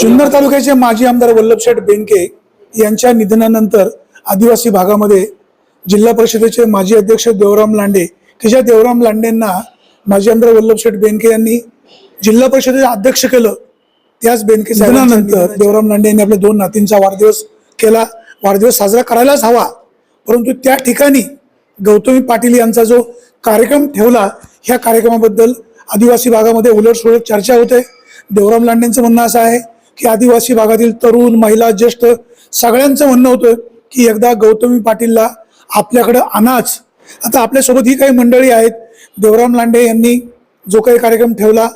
जुन्नर तालुक्याचे माजी आमदार वल्लभशेठ बेनके यांच्या निधनानंतर आदिवासी भागामध्ये जिल्हा परिषदेचे माजी अध्यक्ष देवराम लांडे की ज्या देवराम लांडेंना माजी आमदार वल्लभशेठ बेनके यांनी जिल्हा परिषदेचे अध्यक्ष केलं. त्याच बेनके निधनानंतर देवराम लांडे यांनी आपल्या दोन नातींचा वाढदिवस केला. वाढदिवस साजरा करायलाच हवा. परंतु त्या ठिकाणी गौतमी पाटील यांचा जो कार्यक्रम ठेवला ह्या कार्यक्रमाबद्दल आदिवासी भागामध्ये उलटसुलट चर्चा होते. देवराम लांडेंचं म्हणणं असं आहे की आदिवासी भागातील तरुण महिला ज्येष्ठ सगळ्यांचं म्हणणं होतं की एकदा गौतमी पाटीलला आपल्याकडं आणाच. आता आपल्यासोबत ही काही मंडळी आहेत. देवराम लांडे यांनी जो काही कार्यक्रम ठेवला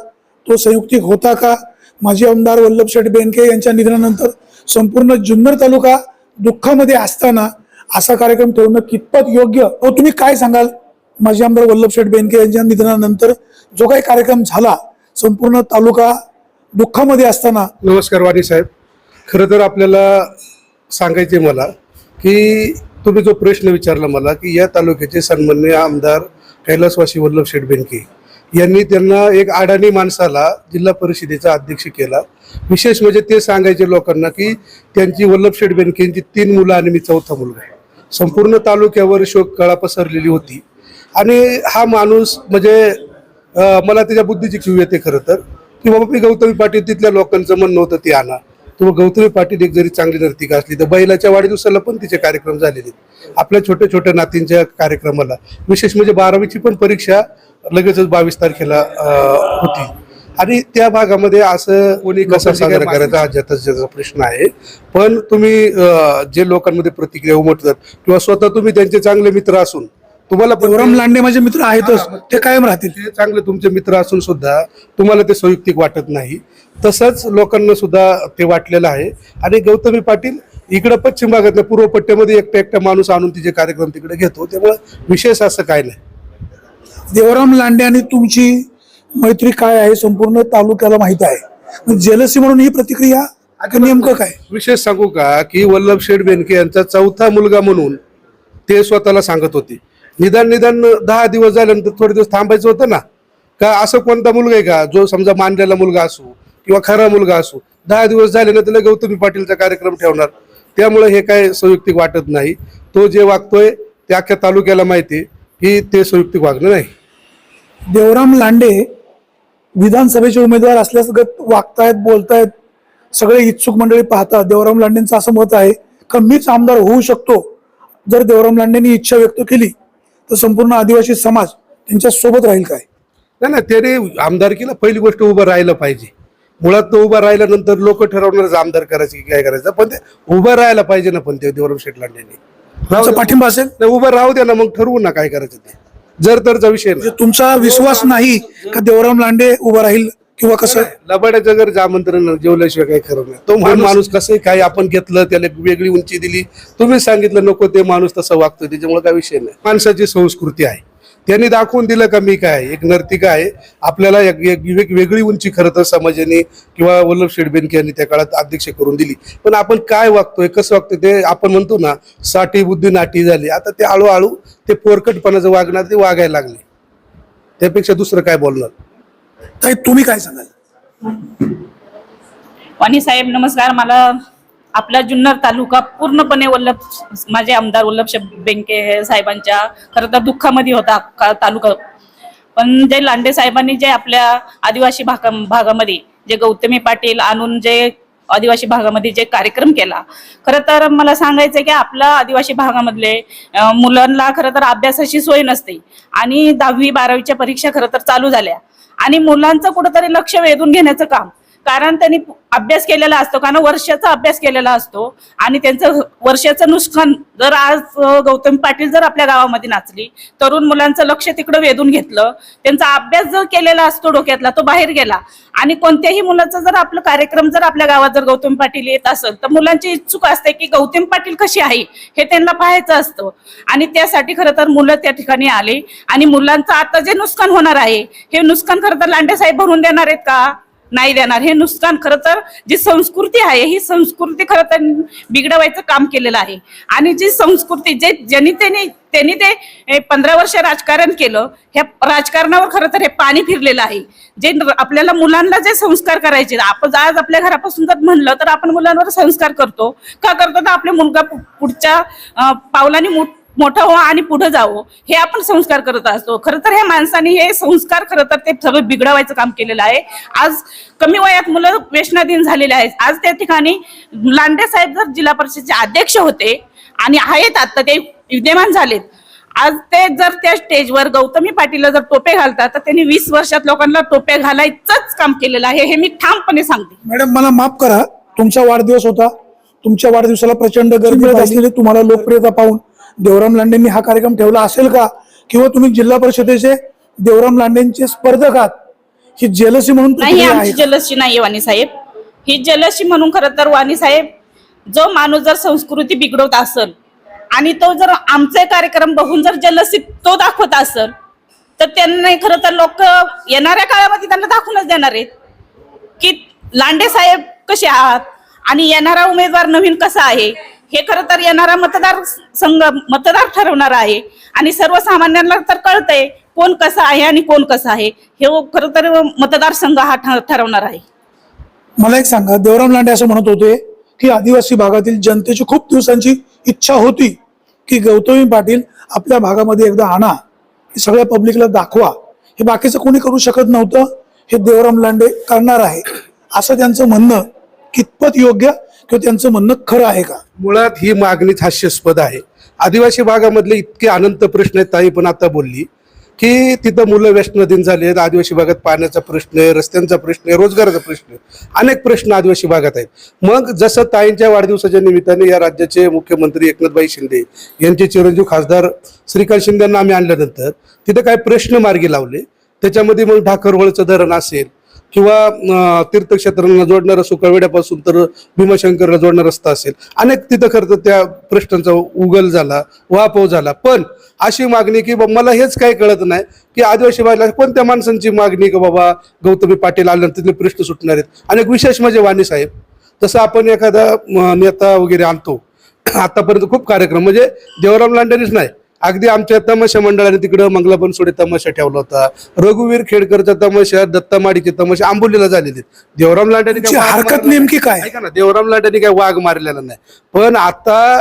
तो संयुक्तिक होता का? माजी आमदार वल्लभशेठ बेनके यांच्या निधनानंतर संपूर्ण जुन्नर तालुका दुःखामध्ये असताना असा कार्यक्रम ठेवणं कितपत योग्य? हो तुम्ही काय सांगाल? माजी आमदार वल्लभशेठ बेनके यांच्या निधनानंतर जो काही कार्यक्रम झाला संपूर्ण तालुका दुःखामध्ये असताना. नमस्कार वाणी साहेब. खरं तर आपल्याला सांगायचे मला की तुम्ही जो प्रश्न विचारला मला की या तालुक्याचे सन्मान्य आमदार कैलासवासी वल्लभ शेठ बेनके यांनी त्यांना एक अडाणी माणसाला जिल्हा परिषदेचा अध्यक्ष केला. विशेष म्हणजे ते सांगायचे लोकांना की त्यांची वल्लभ शेठ तीन मुलं आणि मी चौथा मुलगा आहे. संपूर्ण तालुक्यावर शोक कळा पसरलेली होती. आणि हा माणूस म्हणजे मला त्याच्या बुद्धीची क्यू येते खरं तर. की बाबा मी गौतमी पाटील तिथल्या लोकांचं म्हणणं होतं ते आणा. किंवा गौतमी पाटील एक जरी चांगली नर्तिका असली तर बैलाच्या वाढदिवसाला पण तिचे कार्यक्रम झालेले. आपल्या छोट्या छोट्या नातींच्या कार्यक्रमाला. विशेष म्हणजे बारावीची पण परीक्षा लगेचच बावीस तारखेला होती. आणि त्या भागामध्ये असं कोणी कसा साजरा करायचा हा ज्याचा प्रश्न आहे. पण तुम्ही जे लोकांमध्ये प्रतिक्रिया उमटतात किंवा स्वतः तुम्ही त्यांचे चांगले मित्र असून तुम्हाला देवराम लांडे माझे मित्र आहेतच ते कायम राहतील. ते चांगले तुमचे मित्र असून सुद्धा तुम्हाला ते संयुक्तिक वाटत नाही. तसंच लोकांना सुद्धा ते वाटलेलं आहे. आणि गौतमी पाटील इकडं पश्चिम भागातल्या पूर्व पट्ट्यामध्ये एकटा एकटा माणूस आणून तिचे कार्यक्रम तिकडे घेतो. त्यामुळे विशेष असं काय नाही. देवराम लांडे आणि तुमची मैत्री काय आहे संपूर्ण तालुक्याला माहीत आहे. जेलसी म्हणून ही प्रतिक्रिया नेमकं काय? विशेष सांगू का की वल्लभ शेठ बेनके यांचा चौथा मुलगा म्हणून ते स्वतःला सांगत होते. निदान निदान दहा दिवस झाल्यानंतर थोडे दिवस थांबायचं होतं ना. का असं कोणता मुलगा आहे का? जो समजा मांडलेला मुलगा असो किंवा खरा मुलगा असो दहा दिवस झाले ना त्याला गौतमी पाटीलचा कार्यक्रम ठेवणार. त्यामुळे हे काय संयुक्तिक वाटत नाही. तो जे वागतोय ते अख्ख्या तालुक्याला माहिती आहे. की ते संयुक्तिक वागणं नाही. देवराम लांडे विधानसभेचे उमेदवार असल्यासगत वागतायत बोलतायत सगळे इच्छुक मंडळी पाहतात. देवराम लांडेंचं असं मत आहे का मीच आमदार होऊ शकतो? जर देवराम लांडेंनी इच्छा व्यक्त केली तर संपूर्ण आदिवासी समाज त्यांच्यासोबत राहील काय? नाही ना त्याने आमदारकीला पहिली गोष्ट उभं राहिलं पाहिजे. मुळात तो उभा राहिल्यानंतर लोक ठरवणारच आमदार करायचं की काय करायचं पण ते उभं राहायला पाहिजे ना पण ते देवराम तुमचा पाठिंबा असेल? नाही, उभं राहू द्या ना मग ठरवू ना काय करायचं ते. जर तरचा विषय नाही. म्हणजे तुमचा विश्वास नाही का देवराम लांडे उभा राहील किंवा कसं? लबाड्याचं जर आमंत्रण जेवल्याशिवाय काही खरं नाही. तो माणूस माणूस कसं काय आपण घेतलं त्याला वेगळी उंची दिली. तुम्ही सांगितलं नको ते माणूस तसं वागतोय त्याच्यामुळे काय विषय नाही. माणसाची संस्कृती आहे. त्यांनी दाखवून दिलं का मी काय? एक नर्तिका आहे. आपल्याला एक एक वेग- वेगळी उंची खरं तर समाजाने किंवा वल्लभ शेडबेनके यांनी त्या काळात अध्यक्ष करून दिली. पण आपण काय वागतोय कसं वागतोय ते आपण म्हणतो ना साठी बुद्धी नाटी झाली. आता ते हळूहळू ते पोरकटपणाचं वागणार ते वागायला लागले. त्यापेक्षा दुसरं काय बोलणार? ताई तुम्ही काय सांगाल? वाणी साहेब नमस्कार. मला आपला जुन्नर तालुका पूर्णपणे वल्लभ माझे आमदार वल्लभ बेंके साहेबांच्या खरं तर दुःखामध्ये होता तालुका. पण जे लांडे साहेबांनी जे आपल्या आदिवासी भागा भागामध्ये जे गौतमी पाटील आणून जे आदिवासी भागामध्ये जे कार्यक्रम केला खरं तर मला सांगायचं की आपल्या आदिवासी भागामधले मुलांना खरं तर अभ्यासाची सोय नसते. आणि दहावी बारावीच्या परीक्षा खरं तर चालू झाल्या. आणि मुलांचं कुठंतरी लक्ष वेधून घेण्याचं काम. कारण त्यांनी अभ्यास केलेला असतो कारण वर्षाचा अभ्यास केलेला असतो आणि त्यांचं वर्षाचं नुकसान जर आज गौतम पाटील जर आपल्या गावामध्ये नाचली तरुण मुलांचं लक्ष तिकडं वेधून घेतलं त्यांचा अभ्यास जर केलेला असतो डोक्यातला तो बाहेर गेला आणि कोणत्याही मुलाचा जर आपलं कार्यक्रम जर आपल्या गावात जर गौतम पाटील येत असेल तर मुलांची इच्छुक असते की गौतम पाटील कशी आहे हे त्यांना पाहायचं असतं. आणि त्यासाठी खरं तर मुलं त्या ठिकाणी आले आणि मुलांचं आता जे नुकसान होणार आहे हे नुकसान खरं तर लांडे साहेब भरून देणार आहेत का? नाही देणार. हे नुकसान खरं तर जी संस्कृती आहे ही संस्कृती खरं तर बिघडवायचं काम केलेलं आहे. आणि जी संस्कृती जे ज्यांनी त्यांनी त्यांनी ते पंधरा वर्ष राजकारण केलं ह्या राजकारणावर खरं तर हे पाणी फिरलेलं आहे. जे न- आपल्याला मुलांना जे संस्कार करायचे आपण आज आपल्या घरापासून जर म्हणलं तर आपण मुलांवर संस्कार करतो. का करतो? तर आपल्या मुलगा पुढच्या पावलाने मोठ- मोठं हो आणि पुढे जावं. हे आपण संस्कार करत असतो. खरं तर ह्या माणसाने हे संस्कार खरं तर ते सगळं बिघडवायचं काम केलेलं आहे. आज कमी वयात मुलं वेशनाधीन झालेले आहेत. आज त्या ठिकाणी लांडे साहेब जर जिल्हा परिषदेचे अध्यक्ष होते आणि आहेत आता ते विद्यमान झालेत. आज ते जर त्या स्टेजवर गौतमी पाटीलला जर टोपे घालतात तर त्यांनी वीस वर्षात लोकांना टोपे घालायचंच काम केलेलं आहे. हे मी ठामपणे सांगते. मॅडम मला माफ करा. तुमचा वाढदिवस होता. तुमच्या वाढदिवसाला प्रचंड गर्दी असलेली तुम्हाला लोकप्रियता पाहून देवराम लांडेंनी हा कार्यक्रम ठेवला असेल का? किंवा तुम्ही जिल्हा परिषदेचे देवराम लांडेंचे स्पर्धक आहात? ही जेलसी म्हणून नाही आमची? जलसी नाही वाणी साहेब. ही जलसी म्हणून खरं तर वाणी साहेब जो माणूस जर संस्कृती बिघडवत असेल आणि तो जर आमचे कार्यक्रम बघून जर जलसी तो दाखवत असेल तर त्यांना खरं तर लोक येणाऱ्या काळामध्ये त्यांना दाखवूनच देणार आहेत. की लांडे साहेब कसे आहात? आणि येणारा उमेदवार नवीन कसा आहे? हे खरं तर येणारा मतदार संघ मतदार ठरवणार आहे. आणि सर्वसामान्यांना तर कळतंय कोण कसं आहे आणि कोण कसं आहे. हे खरं तर मतदारसंघ हा ठरवणार आहे. मला एक सांगा देवराम लांडे असं म्हणत होते की आदिवासी भागातील जनतेची खूप दिवसांची इच्छा होती की गौतमी पाटील आपल्या भागामध्ये एकदा आणा सगळ्या पब्लिकला दाखवा. हे बाकीचं कोणी करू शकत नव्हतं हे देवराम लांडे करणार आहे. असं त्यांचं म्हणणं कितपत योग्य किंवा त्यांचं म्हणणं खरं आहे का? मुळात ही मागणीच हास्यास्पद आहे. आदिवासी भागामधले इतके अनंत प्रश्न आहेत ताई पण आता बोलली की तिथं मुलं व्यसनाधीन झाले आहेत आदिवासी भागात पाण्याचा प्रश्न आहे रस्त्यांचा प्रश्न आहे रोजगाराचा प्रश्न आहे अनेक प्रश्न आदिवासी भागात आहेत. मग जसं ताईंच्या वाढदिवसाच्या निमित्ताने या राज्याचे मुख्यमंत्री एकनाथबाई शिंदे यांचे चिरंजीव खासदार श्रीकांत शिंदेना आम्ही आणल्यानंतर तिथं काय प्रश्न मार्गी लावले त्याच्यामध्ये मग ढाकरवळचं धरण असेल किंवा तीर्थक्षेत्रांना जोडणारा सुकळवेड्यापासून तर भीमाशंकरला जोडणारा रस्ता असेल. अनेक तिथं खरं तर त्या प्रश्नांचा उगल झाला वापव झाला. पण अशी मागणी की बाबा मला हेच काही कळत नाही की आदिवासी भागाला कोणत्या माणसांची मागणी की बाबा गौतमी पाटील आल्यानंतर तिथले प्रश्न सुटणार आहेत. आणि विशेष म्हणजे वाणी साहेब जसं आपण एखादा नेता वगैरे आणतो आतापर्यंत खूप कार्यक्रम म्हणजे देवराम लांडेनीच नाही अगदी आमच्या तमाशा मंडळाने तिकडं मंगला बनसोडे तमाशा ठेवला होता. रघुवीर खेडकरचा तमाशा दत्ता माडीचे तमाशा आंबोलीला झालेले. देवराम वाघ हरकत नेमकी काय? ना देवराम लांडेने काय वाघ मारलेला नाही. पण आता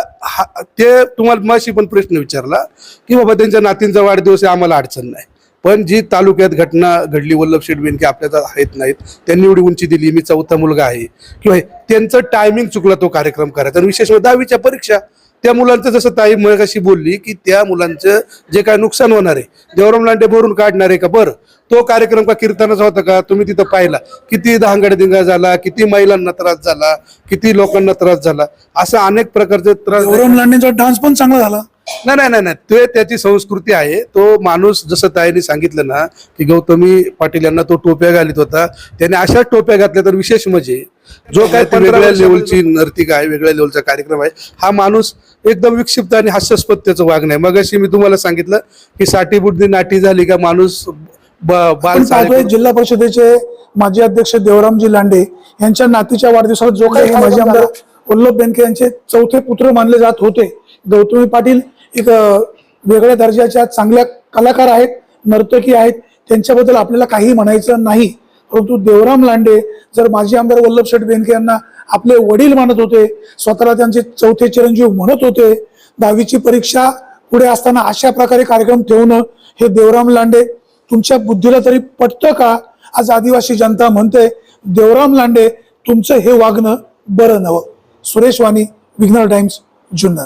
ते तुम्हाला माशी पण प्रश्न विचारला की बाबा त्यांच्या नातींचा वाढदिवस आम्हाला अडचण नाही. पण जी तालुक्यात घटना घडली वल्लभ शेठ बेनके आपल्याला आहेत नाहीत त्यांनी एवढी उंची दिली मी चौथा मुलगा आहे. किंवा त्यांचं टायमिंग चुकला तो कार्यक्रम करायचा. आणि विशेष म्हणजे दहावीच्या परीक्षा त्या मुलांचं जसं ताई मगाशी बोलली की त्या मुलांचं जे काय नुकसान होणार आहे देवराम लांडे भरून काढणार आहे का? बरं. तो कार्यक्रम का कीर्तनाचा होता का? तुम्ही तिथं पाहिला. किती धांगडधिंगा झाला किती महिलांना त्रास झाला किती लोकांना त्रास झाला असा अनेक प्रकारचे त्रास देवराम लांडेंचा डान्स पण चांगला झाला. नाही नाही नाही नाही. ते त्याची संस्कृती आहे. तो माणूस जसं ताईने सांगितलं ना की गौतमी पाटील यांना तो टोप्या घालीत होता. त्याने अशा टोप्या घातल्या तर विशेष म्हणजे जो काय वेगळ्या लेवलची नर्तिका आहे वेगळ्या लेवलचा कार्यक्रम आहे. हा माणूस एकदम विक्षिप्त आणि हास्यास्पद त्याचं वागणं आहे मगाशी मी तुम्हाला सांगितलं की साठी बुद्धी नाटी झाली का माणूस जिल्हा परिषदेचे माजी अध्यक्ष देवरामजी लांडे यांच्या नातीच्या वाढदिवसाला जो काही माजी आमदार वल्लभ बेनके यांचे चौथे पुत्र मानले जात होते. गौतमी पाटील एक वेगळ्या दर्जाच्या चांगल्या कलाकार आहेत नर्तकी आहेत. त्यांच्याबद्दल आपल्याला काही म्हणायचं नाही. परंतु देवराम लांडे जर माजी आमदार वल्लभ शेठ बेनके यांना आपले वडील मानत होते स्वतःला त्यांचे चौथे चिरंजीव म्हणत होते दहावीची परीक्षा पुढे असताना अशा प्रकारे कार्यक्रम ठेवणं हे देवराम लांडे तुमच्या बुद्धीला तरी पटतं का? आज आदिवासी जनता म्हणते देवराम लांडे तुमचं हे वागणं बरं नवं सुरेश वाणी विघ्नर टाइम्स जुन्नर.